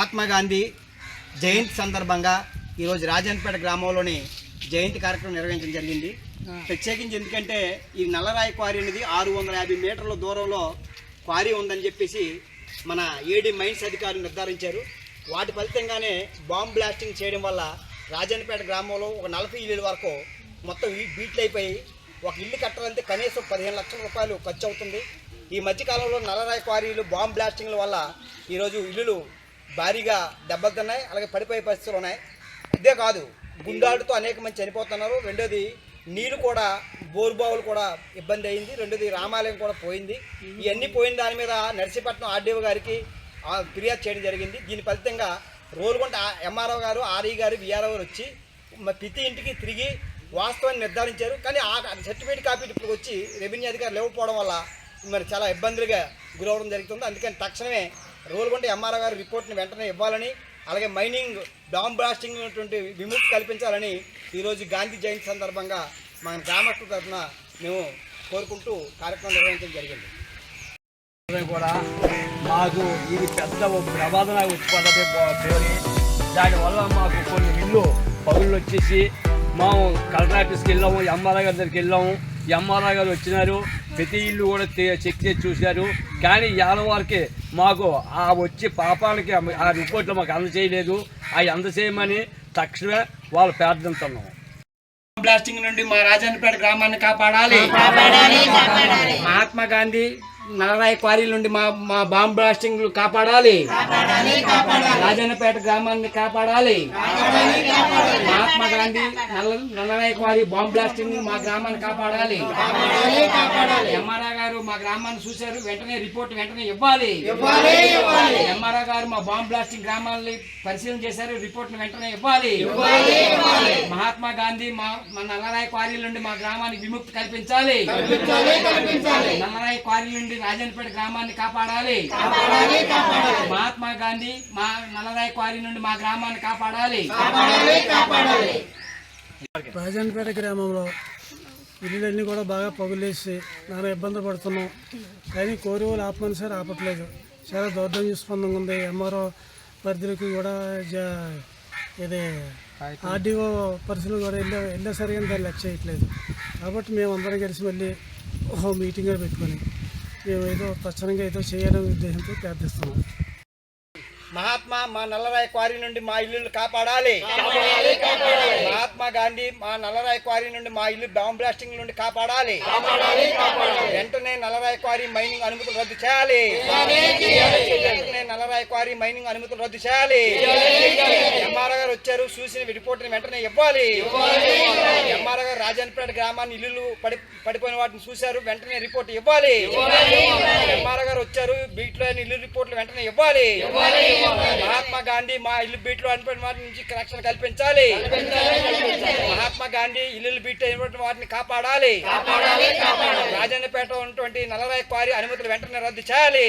మహాత్మా గాంధీ జయంతి సందర్భంగా ఈరోజు రాజన్పేట గ్రామంలోని జయంతి కార్యక్రమం నిర్వహించడం జరిగింది. ప్రత్యేకించి ఎందుకంటే ఈ నల్లరాయి క్వారీ అనేది ఆరు వందల యాభై మీటర్ల దూరంలో క్వారీ ఉందని చెప్పేసి మన ఏడీ మైన్స్ అధికారులు నిర్ధారించారు. వాటి ఫలితంగానే బాంబ్ బ్లాస్టింగ్ చేయడం వల్ల రాజన్పేట గ్రామంలో ఒక నలభై ఇల్లుల వరకు మొత్తం బీట్లు అయిపోయి ఒక ఇల్లు కట్టాలంటే కనీసం పదిహేను లక్షల రూపాయలు ఖర్చు అవుతుంది. ఈ మధ్యకాలంలో నల్లరాయి క్వారీలు బాంబ్ బ్లాస్టింగ్ల వల్ల ఈరోజు ఇల్లులు భారీగా దెబ్బతున్నాయి అలాగే పడిపోయే పరిస్థితులు ఉన్నాయి. ఇదే కాదు గుండాలతో అనేక మంది చనిపోతున్నారు. రెండోది నీరు కూడా బోరుబావులు కూడా ఇబ్బంది అయింది. రెండోది రామాలయం కూడా పోయింది. ఇవన్నీ పోయిన దాని మీద నర్సీపట్నం ఆర్డీఓ గారికి ఫిర్యాదు చేయడం జరిగింది. దీని ఫలితంగా రోలుగొండ ఎంఆర్ఓ గారు ఆర్ఈ గారు విఆర్ఓ గారు వచ్చి ప్రతి ఇంటికి తిరిగి వాస్తవాన్ని నిర్ధారించారు. కానీ ఆ సర్టిఫికేట్ కాపీ ఇప్పుడు వచ్చి రెవెన్యూ అధికారులు ఇవ్వకపోవడం వల్ల మరి చాలా ఇబ్బందులుగా గురవడం జరుగుతుంది. అందుకని తక్షణమే రోల్గొండ ఎంఆర్ఓ గారి రిపోర్ట్ని వెంటనే ఇవ్వాలని అలాగే మైనింగ్ డామ్ బ్లాస్టింగ్ ఉన్నటువంటి విముక్తి కల్పించాలని ఈరోజు గాంధీ జయంతి సందర్భంగా మన గ్రామస్తుల తరఫున మేము కోరుకుంటూ కార్యక్రమం నిర్వహించడం జరిగింది. కూడా మాకు ఇది పెద్ద ప్రమాదం ఉత్పత్తి పేరు. దానివల్ల మాకు కొన్ని ఇల్లు పగుళ్ళు వచ్చేసి మేము కలెక్టర్ ఆఫీస్కి వెళ్ళాము ఎంఆర్ఆర్ గారి దగ్గరికి వెళ్ళాము. ఎంఆర్ఆర్ గారు వచ్చినారు ప్రతి ఇల్లు కూడా చెక్ చేసి చూశారు. కానీ ఏళ్ళ వారికి మాకు ఆ వచ్చి పాపానికి ఆ రిపోర్ట్లు మాకు అందచేయలేదు అవి అందచేయమని తక్షణమే వాళ్ళు ప్రార్థిస్తున్నాము. బ్లాస్టింగ్ నుండి మా రాజన్నపేట గ్రామాన్ని కాపాడాలి. మహాత్మా గాంధీ నలరాయి క్వారీల నుండి మా మా బాంబ్ బ్లాస్టింగ్ కాపాడాలి. రాజన్నపేట గ్రామాన్ని కాపాడాలి. మహాత్మా గాంధీ నల్ల నల్లరాయి క్వారీ బాంబ్ బ్లాస్టింగ్ మా గ్రామాన్ని కాపాడాలి. ఎంఆర్ఆర్ గారు మా గ్రామాన్ని చూశారు వెంటనే రిపోర్ట్ వెంటనే ఇవ్వాలి. ఎంఆర్ఆర్ గారు మా బాంబ్ బ్లాస్టింగ్ గ్రామాలని పరిశీలన చేశారు రిపోర్ట్ వెంటనే ఇవ్వాలి. మహాత్మా గాంధీ మా మా నల్లరాయి క్వారీల నుండి మా గ్రామానికి విముక్తి కల్పించాలి. నల్లరాయి క్వారీ నుండి రాజన్పేట గ్రామాన్ని కాపాడాలి. మహాత్మా గాంధీ మా నల్లరాయి క్వారీ నుండి మా గ్రామాన్ని కాపాడాలి. రాజన్పేట గ్రామంలో ఇల్లులన్నీ కూడా బాగా పగులేసి నానా ఇబ్బంది పడుతున్నాం. కానీ కోరి వాళ్ళు ఆపమని సరే ఆపట్లేదు. చాలా దౌర్జన్యస్పందంగా ఉంది. ఎంఆర్ఓ పరిధికి కూడా జ- ఇది ఆర్డీఓ పరిశీలన కూడా వెళ్ళే వెళ్ళే సరిగా దాన్ని లెక్క చేయట్లేదు. కాబట్టి మేము అందరం కలిసి మళ్ళీ ఓ మీటింగ్ పెట్టుకొని మేము ఏదో తక్షణంగా ఏదో చేయాలనే ఉద్దేశంతో ప్రార్థిస్తున్నాం. మహాత్మా మా నల్లరాయి క్వారీ నుండి మా ఇల్లు కాపాడాలి. మహాత్మా గాంధీ మా నల్లరాయి క్వారీ నుండి మా ఇల్లు బాంబ్ బ్లాస్టింగ్ నుండి కాపాడాలి. వెంటనే నల్లరాయి క్వారీ మైనింగ్ అనుమతులు రద్దు చేయాలి. వెంటనే నల్లరాయి క్వారీ మైనింగ్ అనుమతులు రద్దు చేయాలి. వచ్చారు చూసిన రిపోర్ట్ వెంటనే ఇవ్వాలి. ఎంఆర్ఆర్ గారు రాజన్పేట గ్రామాన్ని ఇల్లు పడి పడిపోయిన వాటిని చూశారు వెంటనే రిపోర్ట్ ఇవ్వాలి. ఎంఆర్ఆర్ గారు వచ్చారు బీట్లో ఇల్లు రిపోర్ట్లు వెంటనే ఇవ్వాలి. మహాత్మా గాంధీ మా ఇల్లు బీట్లో అనిపోయిన వాటి నుంచి రక్షణ కల్పించాలి. మహాత్మా గాంధీ ఇల్లు బీట్ అయినటువంటి వాటిని కాపాడాలి. రాజన్నపేట ఉన్నటువంటి నల్లరాయి క్వారీ అనుమతులు వెంటనే రద్దు చేయాలి.